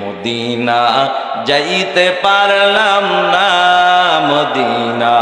Medina যাইতে পারলাম না, মদিনা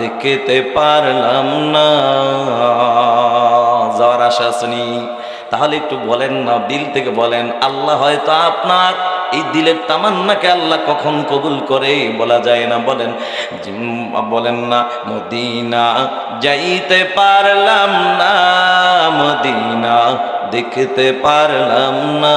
দেখতে পারলাম না। যাওয়ার আশা তাহলে একটু বলেন না, দিল থেকে বলেন, আল্লাহ হয়তো আপনার এই দিলের তামান্নাকে আল্লাহ কখন কবুল করে বলা যায় না, বলেন। বলেন না, মদিনা যাইতে পারলাম না, মদিনা দেখতে পারলাম না।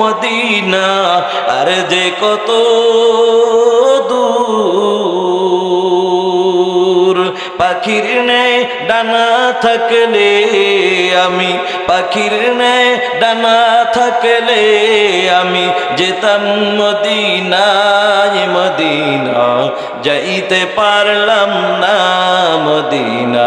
মদিনা, আর যে কত দূর। পাখির নেয় ডানা থাকলে আমি, পাখির নেয় ডানা থাকলে আমি যেতাম মদিনায়, মদিনা যাইতে পারলাম না মদিনা।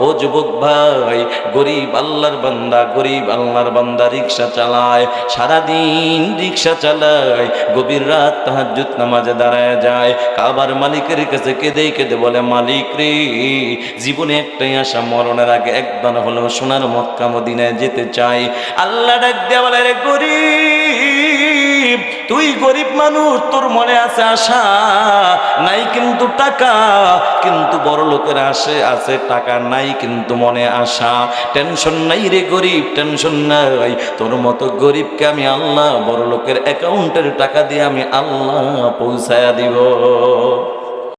ও যুবক ভাই, গরিব আল্লাহর বান্দা, গরিব আল্লাহর বান্দা রিক্সা চালায়, সারাদিন রিক্সা চালায়, গভীর রাত তাহার তাহাজ্জুদ নামাজে দাঁড়ায় যায়। কাবার মালিকের কাছে কেঁদে কেঁদে বলে, মালিক রে, জীবনে একটাই আশা, মরণের আগে একবার হলেও সোনার মক্কা মদিনায় যেতে চাই। আল্লাহ ডাক বলে গরিব তুই গরিব মানুষ, তোর মনে আছে আশা? নাই কিন্তু টাকা, কিন্তু বড় লোকের আসে, আছে টাকা, নাই কিন্তু মনে আশা। টেনশন নাই রে গরিব, টেনশন নাই। তোর মতো গরিবকে আমি আল্লাহ, বড় লোকের অ্যাকাউন্টের টাকা দিয়ে আমি আল্লাহ পৌঁছায়া দিব।